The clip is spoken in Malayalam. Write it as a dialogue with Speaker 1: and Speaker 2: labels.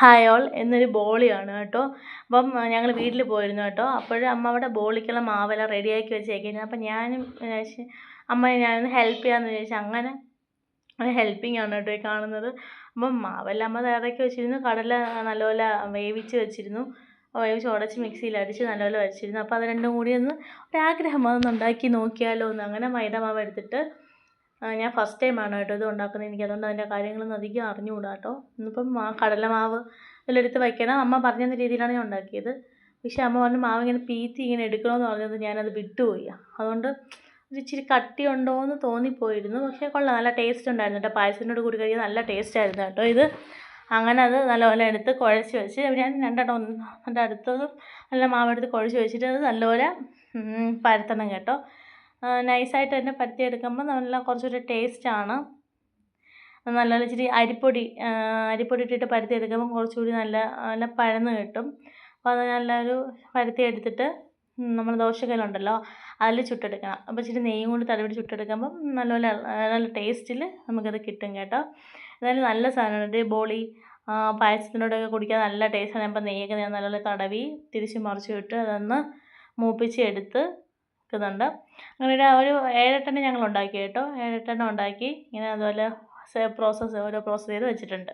Speaker 1: ഹായ് ഓൾ എന്നൊരു ബോളിയാണ് കേട്ടോ. അപ്പം ഞങ്ങൾ വീട്ടിൽ പോയിരുന്നു കേട്ടോ. അപ്പോൾ അമ്മ അവിടെ ബോളിക്കുള്ള മാവെല്ലാം റെഡിയാക്കി വെച്ചേക്കുന്നത് അപ്പം ഞാനും അമ്മ ഞാനൊന്ന് ഹെൽപ്പ് ചെയ്യാമെന്ന് വിചാരിച്ചു അങ്ങനെ ഒരു ഹെൽപ്പിംഗ് ആണ് കേട്ടോ ഈ കാണുന്നത്. അപ്പം മാവെല്ലാം അമ്മ തയ്യാറാക്കി വെച്ചിരുന്നു. കടല നല്ലപോലെ വേവിച്ച് വെച്ചിരുന്നു. വേവിച്ച് ഉടച്ച് മിക്സിയിൽ അടിച്ച് നല്ലപോലെ വെച്ചിരുന്നു. അപ്പോൾ അത് രണ്ടും കൂടി ഒന്ന് ഒരാഗ്രഹം അതൊന്ന് ഉണ്ടാക്കി നോക്കിയാലോ എന്ന്. അങ്ങനെ മൈദ മാവ് എടുത്തിട്ട് ഞാൻ ഫസ്റ്റ് ടൈമാണ് കേട്ടോ ഇത് ഉണ്ടാക്കുന്നത്. എനിക്ക് അതുകൊണ്ട് അതിന്റെ കാര്യങ്ങളൊന്നും അധികം അറിഞ്ഞുകൂടാ കേട്ടോ. ഇന്നിപ്പം ആ കടലമാവ് ഇതിലെടുത്ത് വയ്ക്കണം. അമ്മ പറഞ്ഞ രീതിയിലാണ് ഞാൻ ഉണ്ടാക്കിയത്. പക്ഷേ അമ്മ പറഞ്ഞു മാവ് ഇങ്ങനെ പീത്തി ഇങ്ങനെ എടുക്കണമെന്ന് പറഞ്ഞത് ഞാനത് വിട്ടുപോയി. അതുകൊണ്ട് ഒരു ഇച്ചിരി കട്ടി ഉണ്ടോ എന്ന് തോന്നിപ്പോയിരുന്നു. പക്ഷേ കൊള്ളാം നല്ല ടേസ്റ്റ് ഉണ്ടായിരുന്നു കേട്ടോ. പായസത്തിനോട് കൂടി കഴിക്കാൻ നല്ല ടേസ്റ്റ് ആയിരുന്നു കേട്ടോ ഇത്. അങ്ങനെ അത് നല്ലപോലെ എടുത്ത് കുഴച്ച് വെച്ച് ഞാൻ രണ്ടെണ്ണം ഒന്ന് എന്റെ അടുത്തതും നല്ല മാവെടുത്ത് കുഴച്ച് വെച്ചിട്ട് അത് നല്ലപോലെ പരത്തണം കേട്ടോ. നൈസായിട്ട് തന്നെ പരത്തിയെടുക്കുമ്പോൾ നല്ല കുറച്ചൊരു ടേസ്റ്റാണ് നല്ലപോലെ ഇച്ചിരി അരിപ്പൊടി അരിപ്പൊടി ഇട്ടിട്ട് പരത്തിയെടുക്കുമ്പോൾ കുറച്ചുകൂടി നല്ല നല്ല പരന്ന് കിട്ടും. അപ്പോൾ അത് നല്ലൊരു പരത്തിയെടുത്തിട്ട് നമ്മൾ ദോശക്കല്ലുണ്ടല്ലോ അതിൽ ചുട്ടെടുക്കണം. അപ്പോൾ ഇച്ചിരി നെയ്യും കൊണ്ട് തടവിട്ട് ചുട്ടെടുക്കുമ്പം നല്ലപോലെ നല്ല ടേസ്റ്റിൽ നമുക്കത് കിട്ടും കേട്ടോ. എന്തായാലും നല്ല സാധനമാണ്. ബോളി പായസത്തിനോടൊക്കെ കുടിക്കാൻ നല്ല ടേസ്റ്റാണ് അപ്പോൾ നെയ്യൊക്കെ ഞാൻ നല്ലപോലെ തടവി തിരിച്ച് മറിച്ച് വിട്ട് അതൊന്ന് മൂപ്പിച്ച് എടുത്ത് വെക്കുന്നുണ്ട്. അങ്ങനെ ഒരു ഏഴെട്ടെണ്ണം ഞങ്ങൾ ഉണ്ടാക്കി കേട്ടോ. ഏഴെട്ടെണ്ണം ഉണ്ടാക്കി ഇങ്ങനെ അതുപോലെ പ്രോസസ്സ് ഓരോ പ്രോസസ്സ് ചെയ്ത് വെച്ചിട്ടുണ്ട്.